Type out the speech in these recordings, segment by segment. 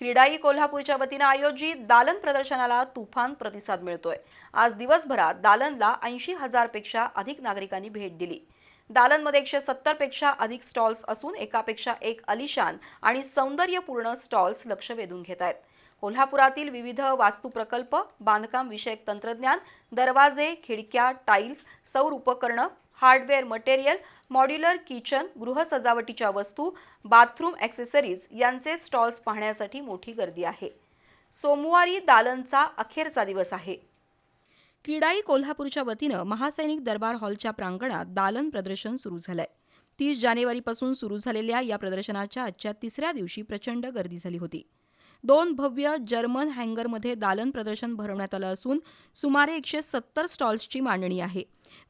क्रीडाई कोल्हापूरच्या वतीनं आयोजित दालन प्रदर्शनाला तुफान प्रतिसाद मिळतोय. आज दिवसभरात दालनला ऐंशी हजारपेक्षा अधिक नागरिकांनी भेट दिली. दालनमध्ये एकशे सत्तरपेक्षा अधिक स्टॉल्स असून एकापेक्षा एक अलिशान आणि सौंदर्यपूर्ण स्टॉल्स लक्ष वेधून घेत आहेत. कोल्हापुरातील विविध वास्तू प्रकल्प बांधकाम विषयक तंत्रज्ञान दरवाजे खिडक्या टाईल्स सौर उपकरणं हार्डवेअर मटेरियल मॉड्युलर किचन गृहसजावटीच्या वस्तू बाथरूम ॲक्सेसरीज यांचे स्टॉल्स पाहण्यासाठी मोठी गर्दी आहे. सोमवारी दालनचा अखेरचा दिवस आहे. क्रीडाई कोल्हापूरच्या वतीनं महासैनिक दरबार हॉलच्या प्रांगणात दालन प्रदर्शन सुरू झालंय. तीस जानेवारीपासून सुरू झालेल्या या प्रदर्शनाच्या आजच्या तिसऱ्या दिवशी प्रचंड गर्दी झाली होती. दोन भव्य जर्मन हँगरमध्ये दालन प्रदर्शन भरवण्यात आलं असून सुमारे एकशे सत्तर स्टॉल्सची मांडणी आहे.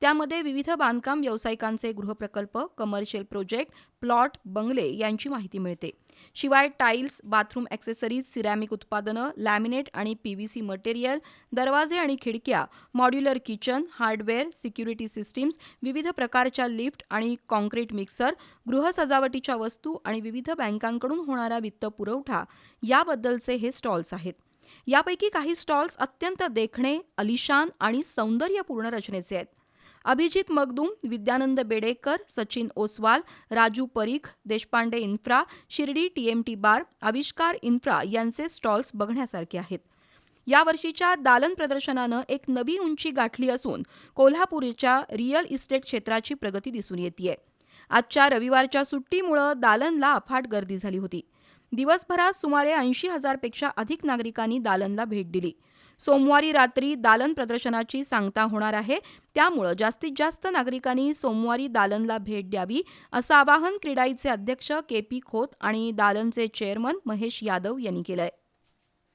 त्यामध्ये विविध बांधकाम व्यावसायिकांचे गृहप्रकल्प कमर्शियल प्रोजेक्ट प्लॉट बंगले यांची माहिती मिळते. शिवाय टाईल्स बाथरूम ॲक्सेसरीज सिरॅमिक उत्पादनं लॅमिनेट आणि पीव्हीसी मटेरियल दरवाजे आणि खिडक्या modular kitchen hardware security systems विविध प्रकारच्या लिफ्ट आणि कॉन्क्रीट मिक्सर गृहसजावटीच्या वस्तू आणि विविध बँकांकडून होणारा वित्त पुरवठा याबद्दलचे हे स्टॉल्स आहेत. यापैकी काही स्टॉल्स अत्यंत देखणे अलिशान आणि सौंदर्यपूर्ण रचनेचे आहेत. Abhijit Magdum Vidyanand Bedekar Sachin Oswal Raju Parikh Deshpande infra Shirdi TMT bar Avishkar infra यांचे स्टॉल्स बघण्यासारखे आहेत. यावर्षीच्या दालन प्रदर्शनानं एक नवी उंची गाठली असून कोल्हापूरच्या रिअल इस्टेट क्षेत्राची प्रगती दिसून येते आजच्या रविवारच्या सुट्टीमुळं दालनला अफाट गर्दी झाली होती. दिवसभरात सुमारे ऐंशी हजारपेक्षा अधिक नागरिकांनी दालनला भेट दिली. सोमवारी रात्री दालन प्रदर्शनाची सांगता होणार आहे. त्यामुळं जास्तीत जास्त नागरिकांनी सोमवारी दालनला भेट द्यावी असं आवाहन क्रीडाईचे अध्यक्ष के पी खोत आणि दालनचे चेअरमन महेश यादव यांनी केलंय.